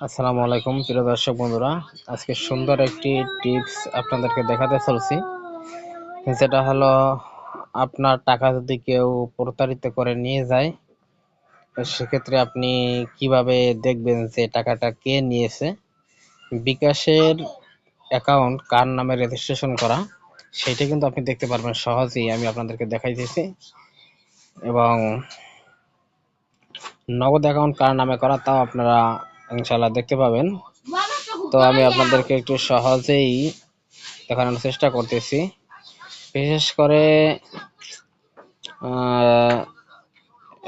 আসসালামু আলাইকুম, প্রিয় দর্শক বন্ধুরা। আজকে সুন্দর একটি টিপস আপনাদেরকে দেখাতে চলছি। যেটা হলো, আপনার টাকা যদি কেউ প্রতারিত করে নিয়ে যায়, সেক্ষেত্রে আপনি কীভাবে দেখবেন যে টাকাটা কে নিয়েছে? বিকাশের অ্যাকাউন্ট কার নামে রেজিস্ট্রেশন করা, সেটা কিন্তু আপনি দেখতে পারবেন সহজেই। আমি আপনাদেরকে দেখাই দিয়েছি। এবং নগদ অ্যাকাউন্ট কার নামে করা, তাও আপনারা ইনশাল্লাহ দেখতে পাবেন। তো আমি আপনাদেরকে একটু সহজেই দেখানোর চেষ্টা করতেছি। বিশেষ করে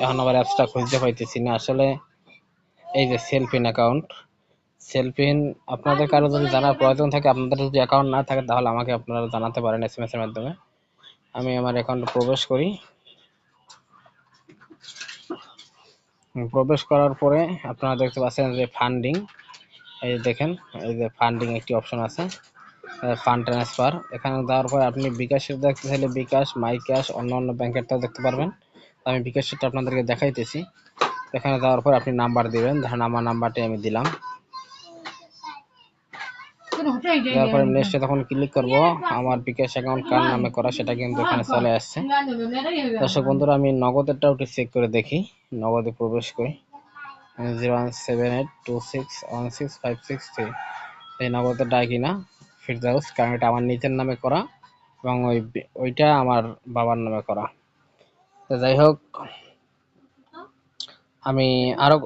এখন আবার অ্যাপসটা খুঁজতে পাইতেছি না। আসলে এই যে সেলফিন অ্যাকাউন্ট সেলফিন আপনাদের কারও যদি জানার প্রয়োজন থাকে, আপনাদের যদি অ্যাকাউন্ট না থাকে, তাহলে আমাকে আপনারা জানাতে পারেন এস এর মাধ্যমে। আমি আমার অ্যাকাউন্টে প্রবেশ করি। প্রবেশ করার পরে আপনারা দেখতে পাচ্ছেন যে ফান্ডিং এই দেখেন, এই যে ফান্ডিং একটি অপশন আছে ফান্ড ট্রান্সফার এখানে দেওয়ার পরে আপনি বিকাশের দেখতে চাইলে বিকাশ মাই ক্যাশ অন্য অন্য ব্যাংকেরটাও দেখতে পারবেন। আমি বিকাশেরটা আপনাদেরকে দেখাইতেছি। এখানে দেওয়ার পর আপনি নাম্বার দিবেন, ধরেন আমার নাম্বারটি আমি দিলাম। তারপরে নেক্সটে তখন ক্লিক করব। আমার বিকাশ অ্যাকাউন্ট কার নামে করা সেটা কিন্তু এখানে চলে আসছে। দর্শক বন্ধুরা আমি নগদেরটাও একটু চেক করে দেখি। নগদে প্রবেশ করি। Zero one seven eight two six one six five six three এই নগদেরটা কিনা? ফিরদাউস কারণ এটা আমার নিজের নামে করা এবং ওই ওইটা আমার বাবার নামে করা। তো যাই হোক আমি আরও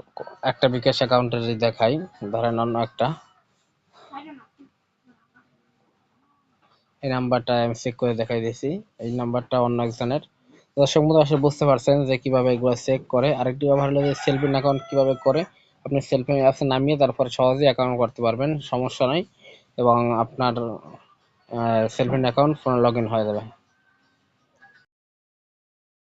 একটা বিকাশ অ্যাকাউন্টের দেখাই। ধরেন অন্য একটা। এই নাম্বারটা আমি চেক করে দেখাই দিয়েছি। এই নাম্বারটা অন্য একজনের। দর্শক মতো আসলে বুঝতে পারছেন যে কীভাবে এগুলো চেক করে। আরেকটি ব্যবহার হলো যে সেলফিন অ্যাকাউন্ট কীভাবে করে? আপনি সেলফিন অ্যাপসে নামিয়ে তারপর সহজেই অ্যাকাউন্ট করতে পারবেন, সমস্যা নাই। এবং আপনার সেলফিন অ্যাকাউন্ট ফোনে লগ হয়ে যাবে।